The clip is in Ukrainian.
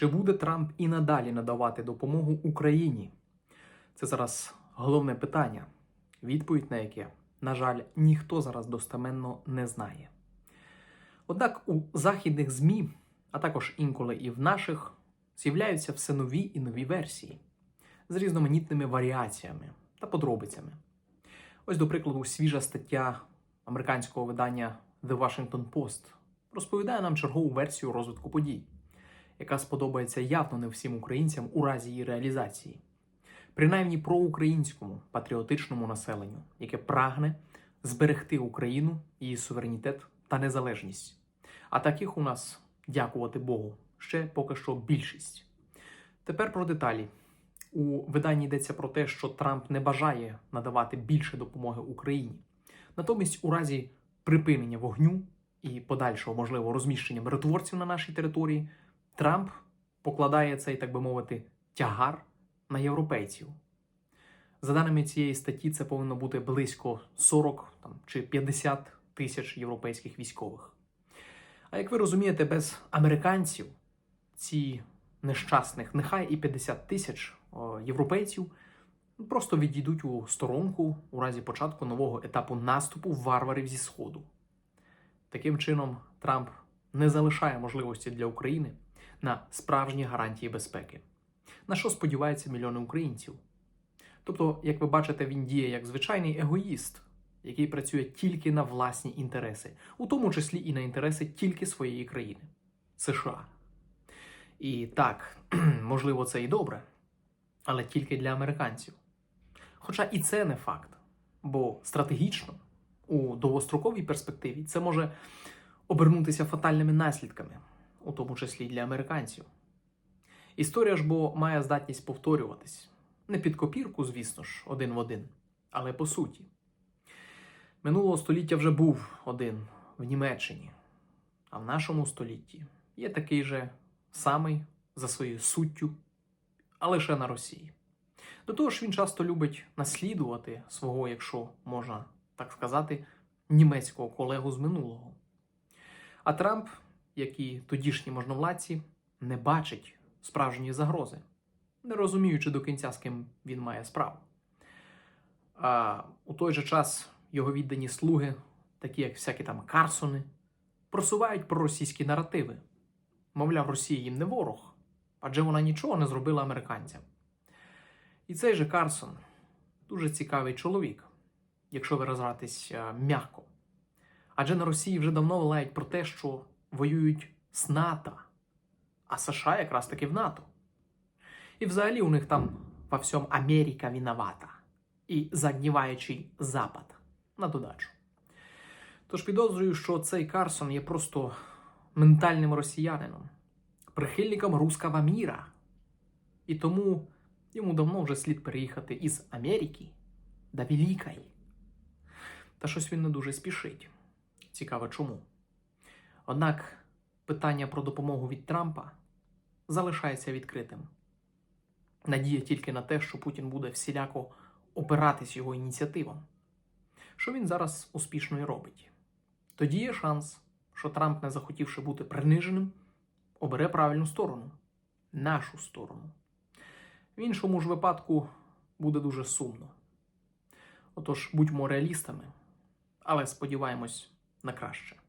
Чи буде Трамп і надалі надавати допомогу Україні? Це зараз головне питання, відповідь на яке, на жаль, ніхто зараз достеменно не знає. Однак у західних ЗМІ, а також інколи і в наших, з'являються все нові і нові версії з різноманітними варіаціями та подробицями. Ось, до прикладу, свіжа стаття американського видання The Washington Post розповідає нам чергову версію розвитку подій, яка сподобається явно не всім українцям у разі її реалізації, принаймні проукраїнському патріотичному населенню, яке прагне зберегти Україну, її суверенітет та незалежність. А таких у нас, дякувати Богу, ще поки що більшість. Тепер про деталі. У виданні йдеться про те, що Трамп не бажає надавати більше допомоги Україні. Натомість, у разі припинення вогню і подальшого можливого розміщення миротворців на нашій території, Трамп покладає цей, так би мовити, тягар на європейців. За даними цієї статті, це повинно бути близько 40 там, чи 50 тисяч європейських військових. А як ви розумієте, без американців ці нещасних, нехай і 50 тисяч європейців просто відійдуть у сторонку у разі початку нового етапу наступу варварів зі Сходу. Таким чином, Трамп не залишає можливості для України на справжні гарантії безпеки, на що сподіваються мільйони українців. Тобто, як ви бачите, він діє як звичайний егоїст, який працює тільки на власні інтереси, у тому числі і на інтереси тільки своєї країни США. І так, можливо, це і добре, але тільки для американців. Хоча і це не факт, бо стратегічно у довгостроковій перспективі це може обернутися фатальними наслідками, у тому числі для американців. Історія ж бо має здатність повторюватись. Не під копірку, звісно ж, один в один, але по суті. Минулого століття вже був один в Німеччині, а в нашому столітті є такий же самий за своєю суттю, а лише на Росії. До того ж, він часто любить наслідувати свого, якщо можна так сказати, німецького колегу з минулого. А Трамп, як і тодішні можновладці, не бачить справжньої загрози, не розуміючи до кінця, з ким він має справу. А у той же час його віддані слуги, такі як всякі там Карсони, просувають проросійські наративи. Мовляв, Росія їм не ворог, адже вона нічого не зробила американцям. І цей же Карсон дуже цікавий чоловік, якщо виражатись е, м'яко. Адже на Росії вже давно лають про те, що воюють з НАТО, а США якраз таки в НАТО. І взагалі у них там во всьому Америка виновата і загніваючий Запад на додачу. Тож підозрюю, що цей Карсон є просто ментальним росіянином, прихильником руского міра. І тому йому давно вже слід переїхати із Америки до Великої. Та щось він не дуже спішить. Цікаво чому. Однак питання про допомогу від Трампа залишається відкритим. Надія тільки на те, що Путін буде всіляко опиратись його ініціативам, що він зараз успішно і робить. Тоді є шанс, що Трамп, не захотівши бути приниженим, обере правильну сторону нашу сторону. В іншому ж випадку буде дуже сумно. Отож, будьмо реалістами, але сподіваємось на краще.